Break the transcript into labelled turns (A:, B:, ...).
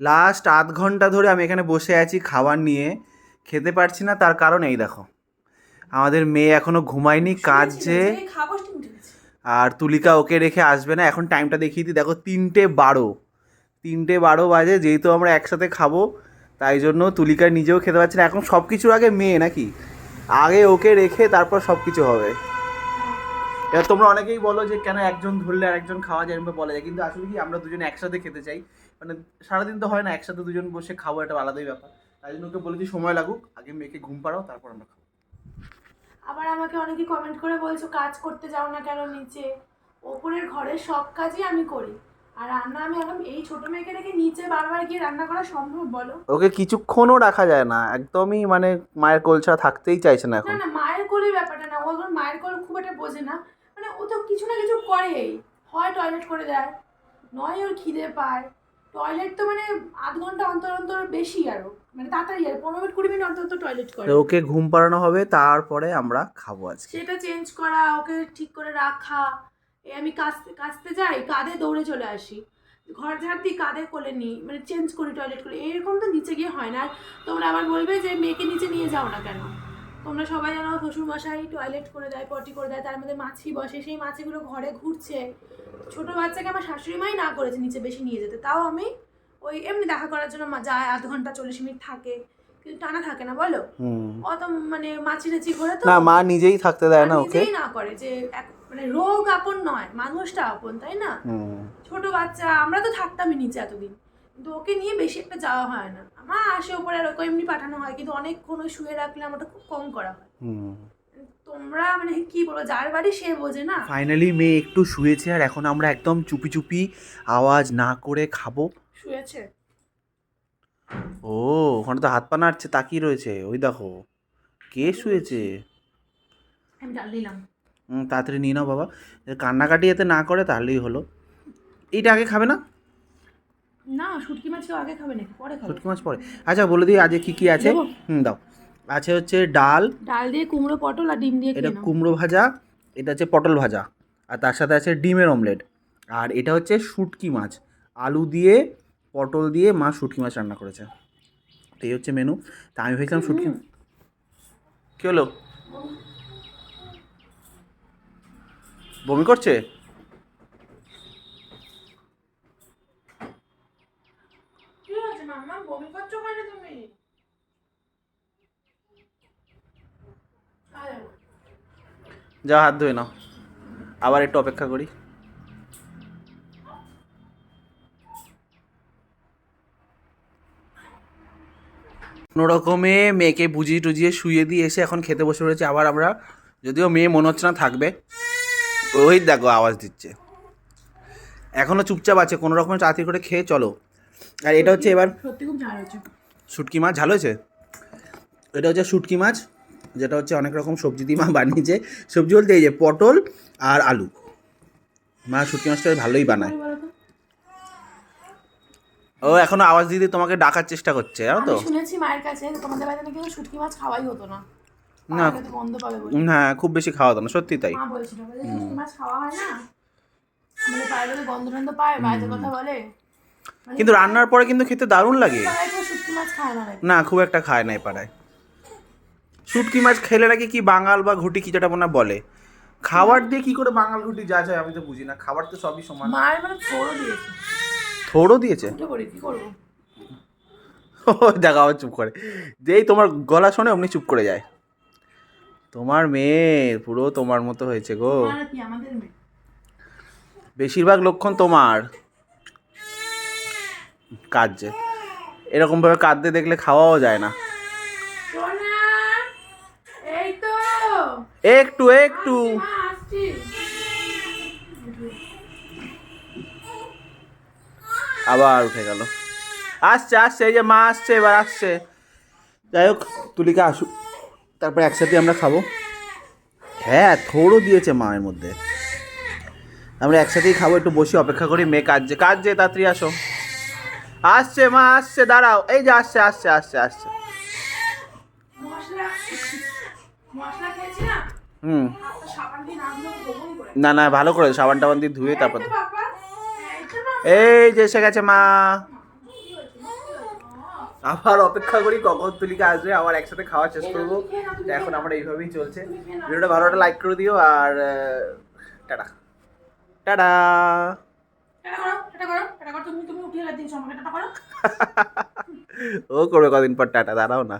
A: Last আধ ঘণ্টা ধরে আমি এখানে বসে আছি খাবার নিয়ে। খেতে পারছি না তার কারণ এই দেখো। আমাদের মেয়ে এখনও ঘুমায়নি কাজে
B: গেছে।
A: আর তুলিকা ওকে রেখে আসবে না এখন টাইমটা দেখিয়ে দিই। দেখো তিনটে বারো। তিনটে বারো বাজে যেহেতু আমরা একসাথে খাব তাই জন্য তুলিকা নিজেও খেতে পারছে না। এখন সব কিছুর আগে মেয়ে নাকি? আগে ওকে রেখে তারপর সব কিছু হবে। এবার তোমরা অনেকেই বলো যে কেন একজন ধরলে আর একজন খাওয়া যায় বলা যায়। কিন্তু আসলে কি আমরা দুজন একসাথে খেতে চাই। মানে সারাদিন তো হয় না একসাথে দুজন বসে খাব একটা আলাদাই ব্যাপার। তাই জন্য ওকে বলেছি সময় লাগুক আগে মেয়েকে ঘুম পাড়াও তারপর আমরা খাব।
B: আবার আমাকে অনেকে কমেন্ট করে বলছো কাজ করতে যাও না কেন নিচে? ওপরের ঘরের সব কাজই আমি করি। আর রান্না আমি এখন এই ছোট মেয়েকে রেখে নিচে বারবার গিয়ে রান্না করা সম্ভব বলো?
A: ওকে কিছুক্ষণও রাখা যায় না একদমই মানে মায়ের কোল ছাড়া থাকতেই চাইছে না
B: না
A: এখন।
B: না না মায়ের কোলের ব্যাপারটা না ও ধর মায়ের কোল খুব একটা বোঝে না। মানে ও তো কিছু না কিছু করেই হয় টয়লেট করে দেয় নয় ওর খিদে পায়। টয়লেট তো মানে আধ ঘণ্টা অন্তর অন্তর বেশি আরও। মানে তাড়াতাড়ি আর পনেরো মিনিট কুড়ি মিনিট অন্তর অন্তর টয়লেট করে।
A: ওকে ঘুম পাড়ানো হবে তারপরে আমরা খাব আজকে।
B: সেটা চেঞ্জ করা ওকে ঠিক করে রাখা। এই আমি কাচতে কাচতে যাই কাঁধে দৌড়ে চলে আসি। ঘর ঝাড় দিই কাঁধে কোলে নিই মানে চেঞ্জ করি টয়লেট করি। এরকম তো নিচে গিয়ে হয় না। তোমরা আবার বলবে যে মেয়েকে নিচে নিয়ে যাও না কেন? তোমরা সবাই জানো শ্বশুরমশাই টয়লেট করে দেয় পটি করে দেয় তার মধ্যে মাছি বসে। সেই মাছিগুলো ঘরে ঘুরছে। ছোট বাচ্চাকে আমার শাশুড়ি মাই না করেছে নিচে বেশি নিয়ে যেতে তাও আমি ওই এমনি দেখা করার জন্য যায় আধ ঘণ্টা চল্লিশ মিনিট থাকে কিন্তু টানা থাকে না বলো? অত মানে মাছি টাছি ঘরে তো।
A: না মা নিজেই থাকতে দেয় না ওকে।
B: নিজেই না করে যে মানে রোগ আপন নয় মানুষটা আপন তাই না? ছোট বাচ্চা আমরা তো থাকতামই নিচে এতদিন কিন্তু ওকে নিয়ে বেশি একটা যাওয়া হয় না। আমার আসে ওপরে আর ওকে এমনি পাঠানো হয় কিন্তু অনেকক্ষণ ওই শুয়ে রাখলে আমারটা খুব কম করা হয়।
A: হুম।
B: তোমরা মানে কি বলো যার বাড়ি সে বোঝে না।
A: ফাইনালি মেয়ে একটু শুয়েছে আর এখন আমরা একদম চুপি চুপি আওয়াজ না করে খাব।
B: শুয়েছে।
A: ও ওখানে তো হাত পা নাড়ছে তাকিয়ে রয়েছে। ওই দেখো কে শুয়েছে?
B: আমি ডাল দিলাম
A: হুম তাড়াতাড়ি নিয়ে নাও বাবা। কান্নাকাটি যাতে না করে তাহলেই হলো। এইটা আগে খাবে না?
B: না শুটকি মাছ কেউ আগে খাবে নাকি? পরে খাবে।
A: শুটকি মাছ পরে। আচ্ছা বলে দিই আজকে কি কি আছে? হুম দাও। আছে হচ্ছে ডাল
B: ডাল দিয়ে কুমড়ো পটল আর ডিম দিয়ে
A: এটা কুমড়ো ভাজা এটা হচ্ছে পটল ভাজা আর তার সাথে আছে ডিমের অমলেট। আর এটা হচ্ছে শুটকি মাছ আলু দিয়ে পটল দিয়ে মা শুটকি মাছ রান্না করেছে। তো এই হচ্ছে মেনু তা আমি ভেবেছিলাম শুটকি। কী হলো? বমি করছে
B: কি হয়েছে মাম্মা বমি করছ কেন তুমি আরে,
A: যা হাত ধুয়ে নাও। আবার একটু অপেক্ষা করি। কোনো রকমে মেয়েকে বুঝিয়ে টুজিয়ে শুয়ে দিয়ে এসে এখন খেতে বসে পড়েছে আবার আমরা যদিও মেয়ে মনে হচ্ছে না থাকবে। ওই দেখো আওয়াজ দিচ্ছে। এখনও চুপচাপ আছে কোনো রকমে তাড়াতাড়ি করে খেয়ে চলো। আর এটা হচ্ছে এবার
B: সত্যি খুব ঝাল হচ্ছে
A: শুটকি মাছ। ঝাল হয়েছে? এটা হচ্ছে শুটকি মাছ। যেটা হচ্ছে অনেক রকম সবজি দিয়ে মা বানিয়েছে। সবজি বলতে এই যে পটল আর আলু। মা শুটকি মাছটা ভালোই বানায়। ও এখনও আওয়াজ দিয়ে দিয়ে তোমাকে ডাকার চেষ্টা করছে জানো তো?
B: শুনেছি মায়ের কাছে তোমাদের বাড়িতে নাকি শুটকি মাছ খাওয়াই হতো না।
A: হ্যাঁ খুব বেশি খাওয়া দাও না সত্যি তাই।
B: মা বলছিল শুটকি মাছ খাওয়া হয় না। মানে পায়ে বলে গন্ধ পায় বাইরে কথা বলে। মানে
A: কিন্তু রান্নার পরে কিন্তু খেতে দারুণ লাগে।
B: না
A: খুব একটা খায় না এই পাড়ায়। শুটকি মাছ খেলে নাকি কি বাঙাল বা ঘুটি কি যেটা মনে বলে? খাবার দিয়ে কি করে বাঙাল ঘুটি যা যায় আমি তো বুঝি না খাবার তো সবই সমান।
B: মায়ের মানে থোড়ও দিয়েছে।
A: থোড়ও দিয়েছে?
B: কি করব?
A: দেখা আবার চুপ করে। যেই তোমার গলা শোনে অমনি চুপ করে যায়। তোমার মেয়ে পুরো তোমার মতো হয়েছে গো।
B: আর কি আমাদের মেয়ে।
A: বেশিরভাগ লক্ষণ তোমার। কাঁদছে। এরকমভাবে কাঁদতে দেখলে খাওয়াও যায় না
B: সোনা এই তো
A: একটু একটু। আবার উঠে গেল। আসছে আসছে, এই যে মা আসছে, এবার আসছে। যাই হোক, তুলিকা আসুক। তারপর একসাথে আমরা খাব। হ্যাঁ থোড়ও দিয়েছে মায়ের মধ্যে। আমরা একসাথেই খাব, একটু বসে অপেক্ষা করি, মেয়ে কাজছে কাজছে তাড়াতাড়ি আসো। আসছে মা, আসছে, দাঁড়াও। এই যে আসছে আসছে আসছে আসছে। হুম। না না ভালো করে সাবান টাবান দিয়ে ধুয়ে তারপর
B: এই
A: যে এসে গেছে মা? আবার অপেক্ষা করি কখন তুলিকা আসবে আবার একসাথে খাওয়ার চেষ্টা করব। এখন আমরা এইভাবেই চলছে। ভিডিওটা ভালো একটা লাইক করে দিও আর টাটা। টাটা।
B: এটা করো এটা করো এটা করো। তুমি তুমি উঠিয়ে দিয়েছ আমাকে এটা করো।
A: ও করবে কদিন পর টাটা দাঁড়াও না।